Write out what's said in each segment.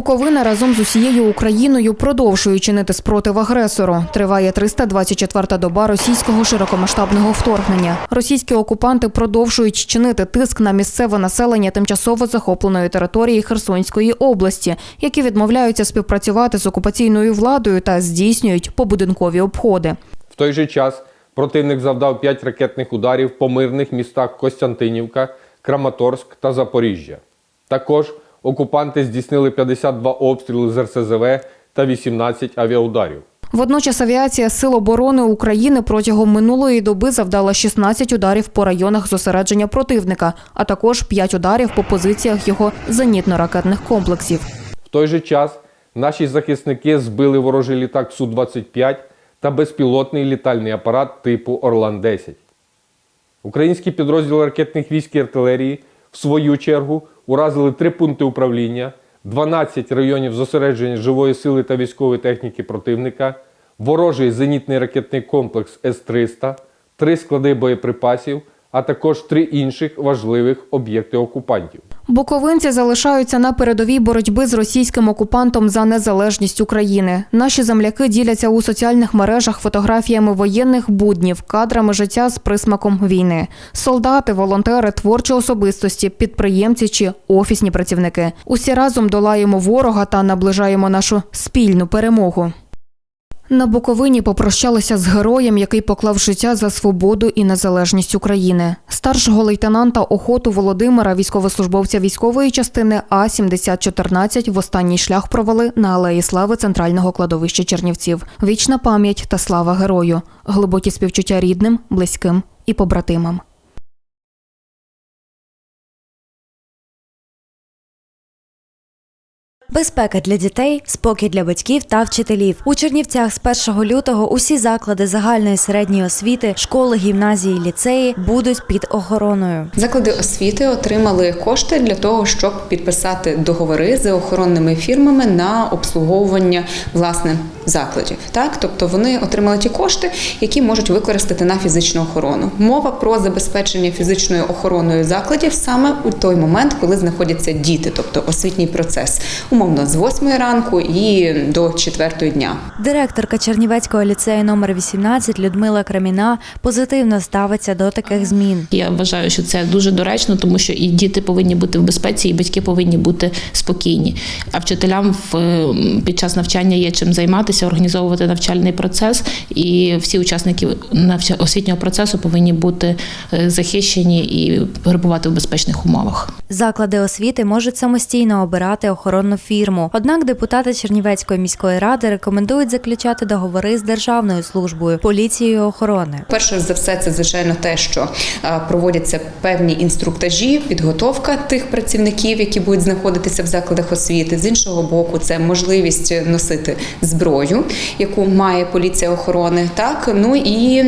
Буковина разом з усією Україною продовжує чинити спротив агресору. Триває 324-та доба російського широкомасштабного вторгнення. Російські окупанти продовжують чинити тиск на місцеве населення тимчасово захопленої території Херсонської області, які відмовляються співпрацювати з окупаційною владою та здійснюють побудинкові обходи. В той же час противник завдав 5 ракетних ударів по мирних містах Костянтинівка, Краматорськ та Запоріжжя. Також окупанти здійснили 52 обстріли з РСЗВ та 18 авіаударів. Водночас авіація Сил оборони України протягом минулої доби завдала 16 ударів по районах зосередження противника, а також 5 ударів по позиціях його зенітно-ракетних комплексів. В той же час наші захисники збили ворожий літак Су-25 та безпілотний літальний апарат типу Орлан-10. Українські підрозділи ракетних військ і артилерії в свою чергу уразили три пункти управління, 12 районів зосередження живої сили та військової техніки противника, ворожий зенітний ракетний комплекс С-300, три склади боєприпасів, а також три інших важливих об'єкти окупантів. Буковинці залишаються на передовій боротьби з російським окупантом за незалежність України. Наші земляки діляться у соціальних мережах фотографіями воєнних буднів, кадрами життя з присмаком війни. Солдати, волонтери, творчі особистості, підприємці чи офісні працівники. Усі разом долаємо ворога та наближаємо нашу спільну перемогу. На Буковині попрощалися з героєм, який поклав життя за свободу і незалежність України. Старшого лейтенанта охоту Володимира, військовослужбовця військової частини А 7014 в останній шлях провели на алеї слави центрального кладовища Чернівців. Вічна пам'ять та слава герою, глибокі співчуття рідним, близьким і побратимам. Безпека для дітей, спокій для батьків та вчителів. У Чернівцях з 1 лютого усі заклади загальної середньої освіти, школи, гімназії, ліцеї будуть під охороною. Заклади освіти отримали кошти для того, щоб підписати договори з охоронними фірмами на обслуговування власне закладів. Так, тобто вони отримали ті кошти, які можуть використати на фізичну охорону. Мова про забезпечення фізичною охороною закладів саме у той момент, коли знаходяться діти, тобто освітній процес, умовно з 8 ранку і до 4 дня. Директорка Чернівецького ліцею номер 18 Людмила Краміна позитивно ставиться до таких змін. Я вважаю, що це дуже доречно, тому що і діти повинні бути в безпеці, і батьки повинні бути спокійні. А вчителям в під час навчання є чим займатися, організовувати навчальний процес, і всі учасники освітнього процесу повинні бути е, захищені і перебувати в безпечних умовах. Заклади освіти можуть самостійно обирати охоронну фірму. Однак депутати Чернівецької міської ради рекомендують заключати договори з державною службою, поліцією охорони. Перше за все, це звичайно те, що е, проводяться певні інструктажі, підготовка тих працівників, які будуть знаходитися в закладах освіти. З іншого боку, це можливість носити зброю, яку має поліція охорони. Так ну і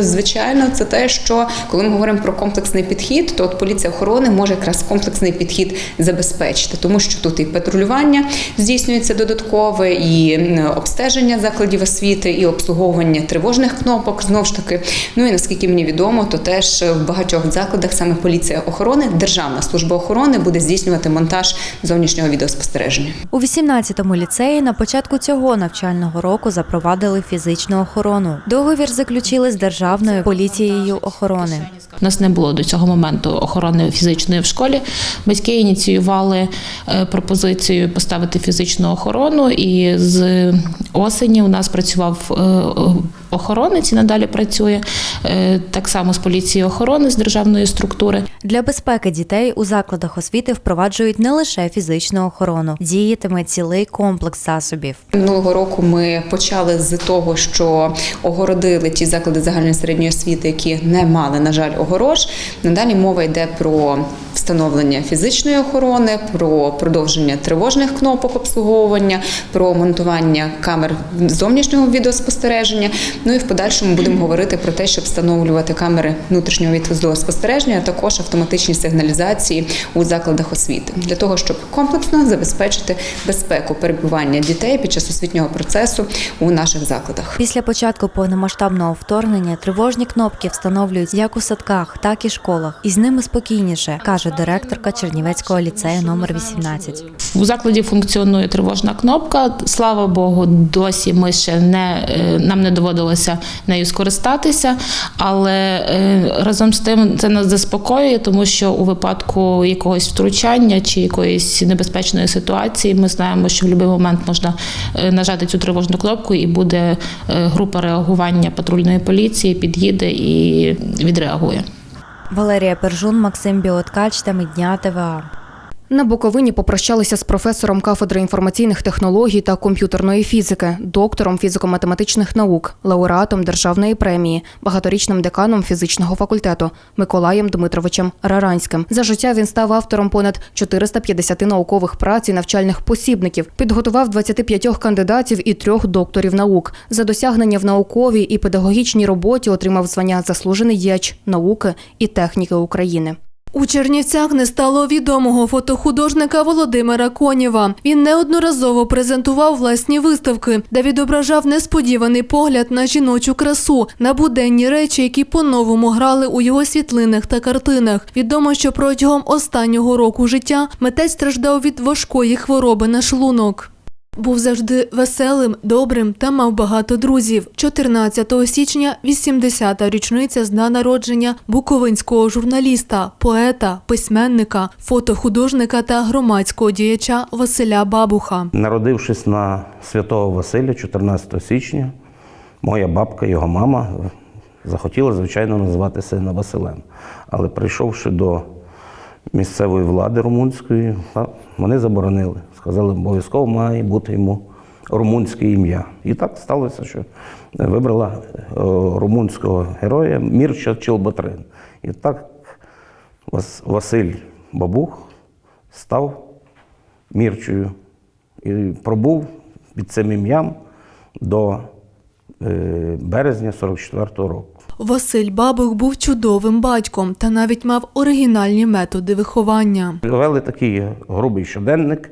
звичайно, це те, що коли ми говоримо про комплексний підхід, то от поліція охорони може якраз комплексний підхід забезпечити, тому що тут і патрулювання здійснюється додаткове, і обстеження закладів освіти, і обслуговування тривожних кнопок. Знову ж таки, ну і наскільки мені відомо, то теж в багатьох закладах саме поліція охорони, Державна служба охорони буде здійснювати монтаж зовнішнього відеоспостереження. У 18-му ліцеї на початку цього навчального року запровадили фізичну охорону. Договір заключили з державною поліцією охорони. У нас не було до цього моменту охорони фізичної в школі. Батьки ініціювали е, пропозицію поставити фізичну охорону, і з осені у нас працював е, охоронець і надалі працює е, так само з поліції охорони з державної структури. Для безпеки дітей у закладах освіти впроваджують не лише фізичну охорону, діятиме цілий комплекс засобів. Минулого року ми почали з того, що огородили ті заклади загальної середньої освіти, які не мали, на жаль, огорож. Надалі мова йде про встановлення фізичної охорони, про продовження тривожних кнопок обслуговування, про монтування камер зовнішнього відеоспостереження. Ну і в подальшому будемо говорити про те, щоб встановлювати камери внутрішнього відвіздового спостереження, а також автоматичні сигналізації у закладах освіти для того, щоб комплексно забезпечити безпеку перебування дітей під час освітнього процесу у наших закладах. Після початку повномасштабного вторгнення тривожні кнопки встановлюють як у садках, так і школах, і з ними спокійніше, каже директорка Чернівецького ліцею номер 18. У закладі функціонує тривожна кнопка. Слава Богу, досі ми ще не е, нам не доводилося нею скористатися, але е, разом з тим це нас заспокоює, тому що у випадку якогось втручання чи якоїсь небезпечної ситуації ми знаємо, що в будь-який момент можна е, нажати цю тривожну кнопку, і буде е, група реагування патрульної поліції, під'їде і відреагує. Валерія Пержун, Максим Біоткач та Дня ТВА. На Буковині попрощалися з професором кафедри інформаційних технологій та комп'ютерної фізики, доктором фізико-математичних наук, лауреатом державної премії, багаторічним деканом фізичного факультету Миколаєм Дмитровичем Раранським. За життя він став автором понад 450 наукових праць і навчальних посібників, підготував 25 кандидатів і трьох докторів наук. За досягнення в науковій і педагогічній роботі отримав звання заслужений діяч науки і техніки України. У Чернівцях не стало відомого фотохудожника Володимира Конєва. Він неодноразово презентував власні виставки, де відображав несподіваний погляд на жіночу красу, на буденні речі, які по-новому грали у його світлинах та картинах. Відомо, що протягом останнього року життя митець страждав від важкої хвороби на шлунок. Був завжди веселим, добрим та мав багато друзів. 14 січня 80-та річниця з дня народження буковинського журналіста, поета, письменника, фотохудожника та громадського діяча Василя Бабуха. Народившись на святого Василя 14 січня, моя бабка, його мама, захотіла, звичайно, назвати сина Василем. Але прийшовши до місцевої влади румунської, вони заборонили. Сказали, обов'язково має бути йому румунське ім'я. І так сталося, що вибрала е, румунського героя Мірча Чилбатрин. І так Василь Бабух став Мірчою і пробув під цим ім'ям до е, березня 44-го року. Василь Бабух був чудовим батьком та навіть мав оригінальні методи виховання. Вели такий грубий щоденник,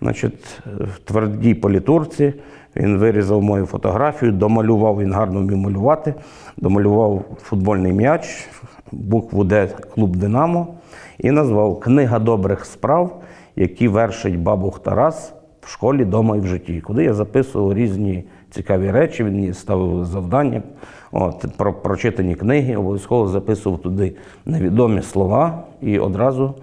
значить, в твердій політурці. Він вирізав мою фотографію, домалював, він гарно вмів малювати, домалював футбольний м'яч, букву Д клуб Динамо і назвав Книга добрих справ, які вершить бабух Тарас в школі, дома і в житті, куди я записував різні цікаві речі, він мені ставив завдання. От, про прочитані книги, обов'язково записував туди невідомі слова і одразу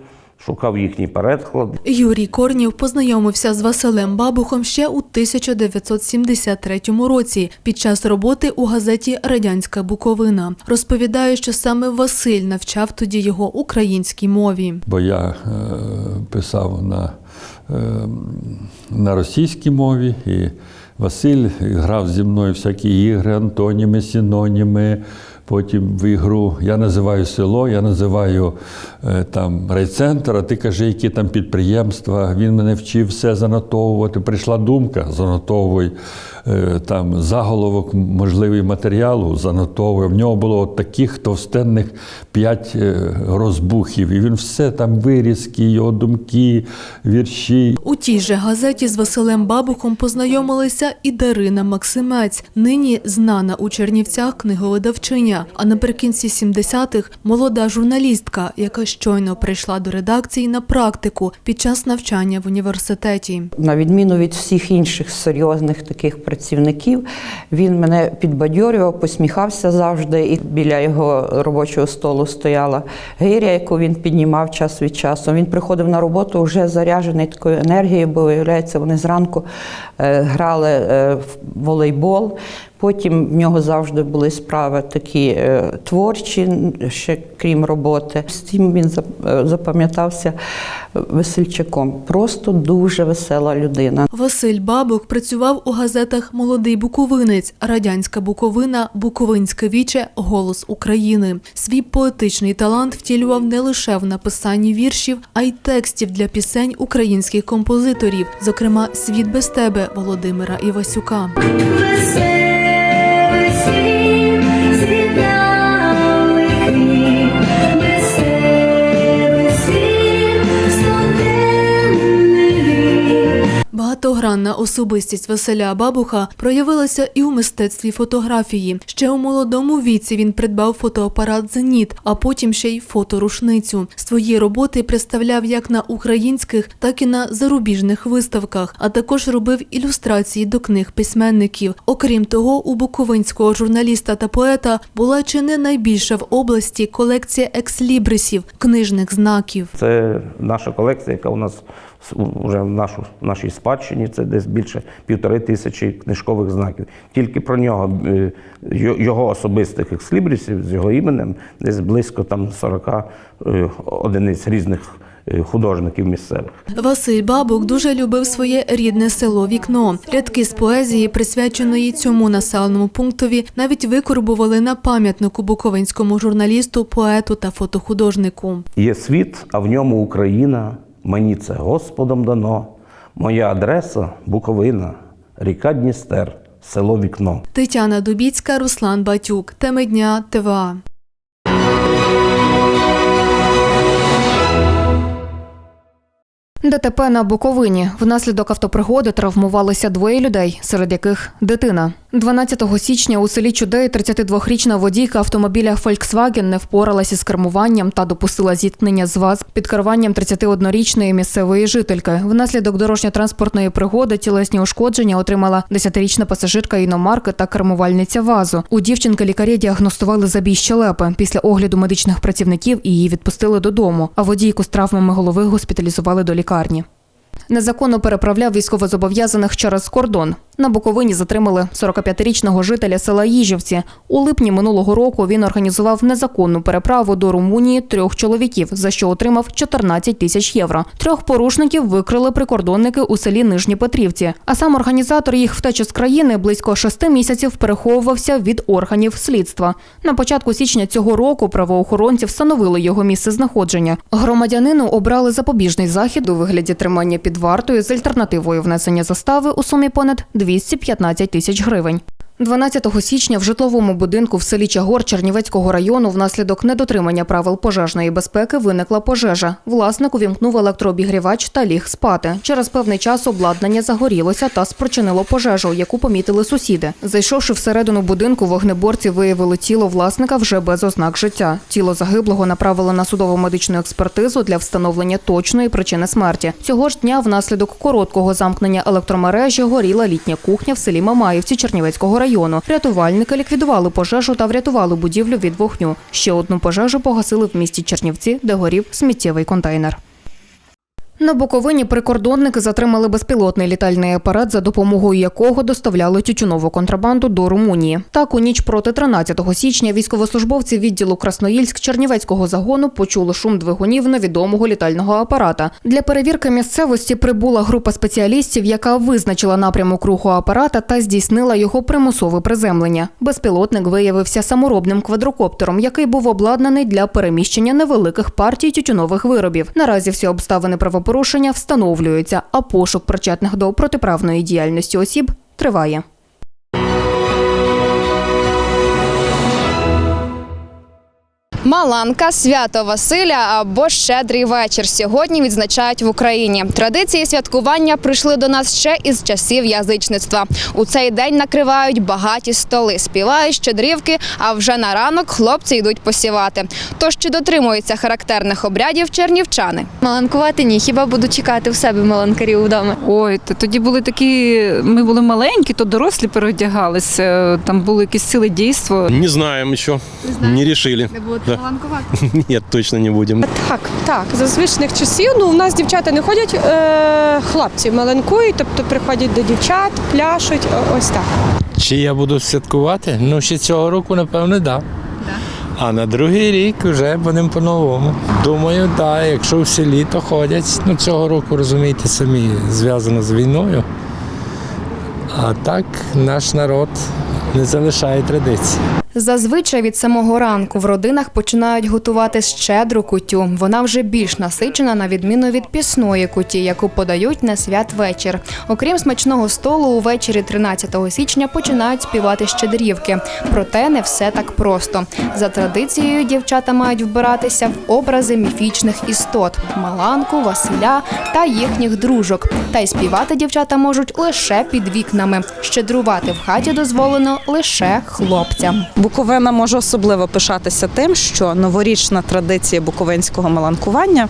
шукав їхній переклад. Юрій Корнів познайомився з Василем Бабухом ще у 1973 році під час роботи у газеті Радянська Буковина. Розповідає, що саме Василь навчав тоді його українській мові. бо я е, писав на, е, на російській мові, і Василь грав зі мною всякі ігри, антоніми, синоніми. Потім в ігру я називаю село, я називаю е, там райцентр, а ти кажи, які там підприємства. Він мене вчив все занотовувати. Прийшла думка, занотовуй там заголовок можливий матеріалу, занотовуй. В нього було от таких товстенних п'ять е, розбухів. І він все там вирізки, його думки, вірші. У тій же газеті з Василем Бабухом познайомилися і Дарина Максимець, нині знана у Чернівцях книговидавчиня. А наприкінці 70-х молода журналістка, яка щойно прийшла до редакції на практику під час навчання в університеті. На відміну від всіх інших серйозних таких працівників, він мене підбадьорював, посміхався завжди. І біля його робочого столу стояла гиря, яку він піднімав час від часу. Він приходив на роботу вже заряджений такою енергією, бо виявляється, вони зранку е, грали е, в волейбол. Потім в нього завжди були справи такі е, творчі, ще крім роботи. З тим він е, запам'ятався весельчаком. Просто дуже весела людина. Василь Бабух працював у газетах Молодий Буковинець, Радянська Буковина, Буковинське віче, Голос України. Свій поетичний талант втілював не лише в написанні віршів, а й текстів для пісень українських композиторів, зокрема Світ без тебе Володимира Івасюка. Багатогранна особистість Василя Бабуха проявилася і у мистецтві фотографії. Ще у молодому віці він придбав фотоапарат Зеніт, а потім ще й фоторушницю. Свої роботи представляв як на українських, так і на зарубіжних виставках, а також робив ілюстрації до книг письменників. Окрім того, у буковинського журналіста та поета була чи не найбільша в області колекція екслібрисів книжних знаків. Це наша колекція, яка у нас вже в нашу, нашій спадщині. Це десь більше півтори тисячі книжкових знаків. Тільки про нього, е, його особистих екслібрісів з його іменем, десь близько там 40 е, одиниць різних е, художників місцевих. Василь Бабук дуже любив своє рідне село Вікно. Рядки з поезії, присвяченої цьому населеному пунктові, навіть викорбували на пам'ятнику буковинському журналісту, поету та фотохудожнику. Є світ, а в ньому Україна. Мені це Господом дано. Моя адреса Буковина, ріка Дністер, село Вікно. Тетяна Дубіцька, Руслан Батюк. Теми дня ТВА. ДТП на Буковині. Внаслідок автопригоди травмувалися двоє людей, серед яких дитина. 12 січня у селі Чудей 32-річна водійка автомобіля Volkswagen не впоралася з кермуванням та допустила зіткнення з ВАЗ під керуванням 31-річної місцевої жительки. Внаслідок дорожньо-транспортної пригоди тілесні ушкодження отримала 10-річна пасажирка іномарки та кермувальниця ВАЗу. У дівчинки лікарі діагностували забій щелепи. Після огляду медичних працівників її відпустили додому, а водійку з травмами голови госпіталізували до лікарні. Незаконно переправляв військовозобов'язаних через кордон. На Буковині затримали 45-річного жителя села Їжівці. У липні минулого року він організував незаконну переправу до Румунії трьох чоловіків, за що отримав 14 тисяч євро. Трьох порушників викрили прикордонники у селі Нижні Петрівці. А сам організатор їх втечі з країни близько шести місяців переховувався від органів слідства. На початку січня цього року правоохоронці встановили його місце знаходження. Громадянину обрали запобіжний захід у вигляді тримання під вартою з альтернативою внесення застави у сумі понад 215 тисяч гривень. 12 січня в житловому будинку в селі Чагор Чернівецького району внаслідок недотримання правил пожежної безпеки виникла пожежа. Власник увімкнув електрообігрівач та ліг спати. Через певний час обладнання загорілося та спричинило пожежу, яку помітили сусіди. Зайшовши всередину будинку, вогнеборці виявили тіло власника вже без ознак життя. Тіло загиблого направили на судово медичну експертизу для встановлення точної причини смерті. Цього ж дня внаслідок короткого замкнення електромережі горіла літня кухня в селі Мамаївці Чернівецького району. Рятувальники ліквідували пожежу та врятували будівлю від вогню. Ще одну пожежу погасили в місті Чернівці, де горів сміттєвий контейнер. На Буковині прикордонники затримали безпілотний літальний апарат, за допомогою якого доставляли тютюнову контрабанду до Румунії. Так, у ніч проти 13 січня військовослужбовці відділу Красноїльськ Чернівецького загону почули шум двигунів невідомого літального апарата. Для перевірки місцевості прибула група спеціалістів, яка визначила напрямок руху апарата та здійснила його примусове приземлення. Безпілотник виявився саморобним квадрокоптером, який був обладнаний для переміщення невеликих партій тютюнових виробів. Наразі всі обставини правопорушення встановлюються, а пошук причетних до протиправної діяльності осіб триває. Маланка, свято Василя або Щедрий вечір сьогодні відзначають в Україні. Традиції святкування прийшли до нас ще із часів язичництва. У цей день накривають багаті столи, співають щедрівки, а вже на ранок хлопці йдуть посівати. Тож чи дотримуються характерних обрядів чернівчани? Маланкувати ні, хіба буду чекати в себе маланкарів вдома. Ой, то тоді були такі, ми були маленькі, то дорослі переодягалися. Там було якесь ціле дійство. Не знаем еще. Не. Не будете Да. Нет, точно не будем. Так, так, за звичних часів. Ну, у нас дівчата не ходять, е, хлопці маленькують, тобто приходять до дівчат, пляшуть, о- ось так. Чи я буду святкувати? Ну, ще цього року, напевно, так. Да. А на другий рік вже будемо по-новому. Думаю, так, да, якщо в селі, то ходять. Ну, цього року, розумієте, самі зв'язано з війною. А так наш народ не залишає традицій. Зазвичай від самого ранку в родинах починають готувати щедру кутю. Вона вже більш насичена на відміну від пісної куті, яку подають на святвечір. Окрім смачного столу, увечері 13 січня починають співати щедрівки. Проте не все так просто. За традицією дівчата мають вбиратися в образи міфічних істот Маланку, Василя та їхніх дружок. Та й співати дівчата можуть лише під вікнами. Щедрувати в хаті дозволено лише хлопцям. Буковина може особливо пишатися тим, що новорічна традиція буковинського маланкування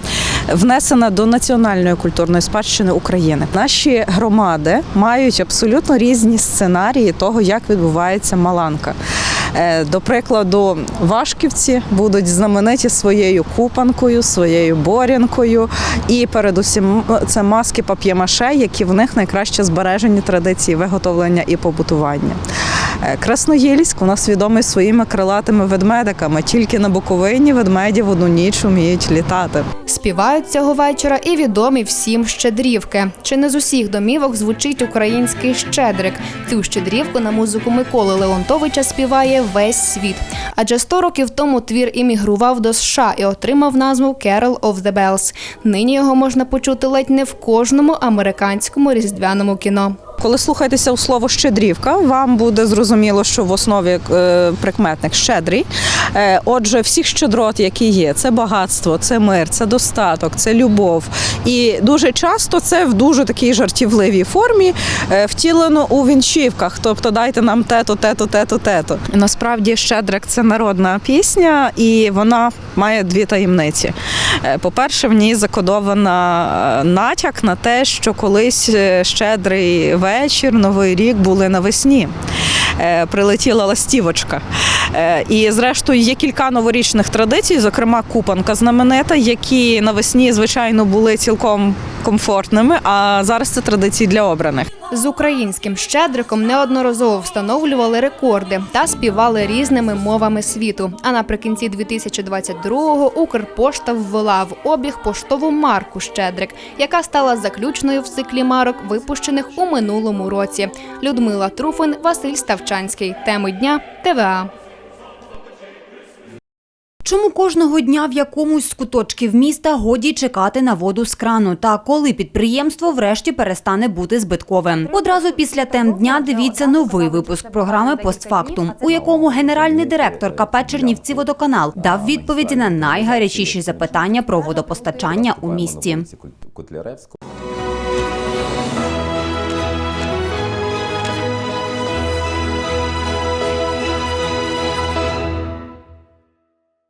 внесена до національної культурної спадщини України. Наші громади мають абсолютно різні сценарії того, як відбувається маланка. Е, До прикладу, Вашківці будуть знамениті своєю купанкою, своєю борянкою, і передусім це маски пап'ємаше, які в них найкраще збережені традиції виготовлення і побутування. Е, Красноїльськ у нас відомий своїми крилатими ведмедиками. Тільки на Буковині ведмеді в одну ніч вміють літати. Співають цього вечора і відомі всім щедрівки. Чи не з усіх домівок звучить український щедрик? Цю щедрівку на музику Миколи Леонтовича співає весь світ. Адже 100 років тому твір іммігрував до США і отримав назву Carol of the Bells. Нині його можна почути ледь не в кожному американському різдвяному кіно. Коли слухаєтеся у слово щедрівка, вам буде зрозуміло, що в основі е, прикметник щедрий. Е, Отже, всіх щедрот, які є, це багатство, це мир, це достаток, це любов. І дуже часто це в дуже такій жартівливій формі е, втілено у вінчівках. Тобто дайте нам тето, тето, тето, тето. Насправді щедрик це народна пісня, і вона має дві таємниці. Е, По-перше, в ній закодована натяк на те, що колись щедрий вечір, новий рік були навесні. Прилетіла ластівочка. Е, І, зрештою, є кілька новорічних традицій, зокрема купанка знаменита, які навесні, звичайно, були цілком комфортними, а зараз це традиції для обраних. З українським щедриком неодноразово встановлювали рекорди та співали різними мовами світу. А наприкінці 2022-го Укрпошта ввела в обіг поштову марку Щедрик, яка стала заключною в циклі марок, випущених у минулому році. Людмила Труфин, Василь Ставчанський. Теми дня ТВА. Чому кожного дня в якомусь з куточків міста годі чекати на воду з крану та коли підприємство врешті перестане бути збитковим? Одразу після тем дня дивіться новий випуск програми «Постфактум», у якому генеральний директор КП Чернівці водоканал дав відповіді на найгарячіші запитання про водопостачання у місті.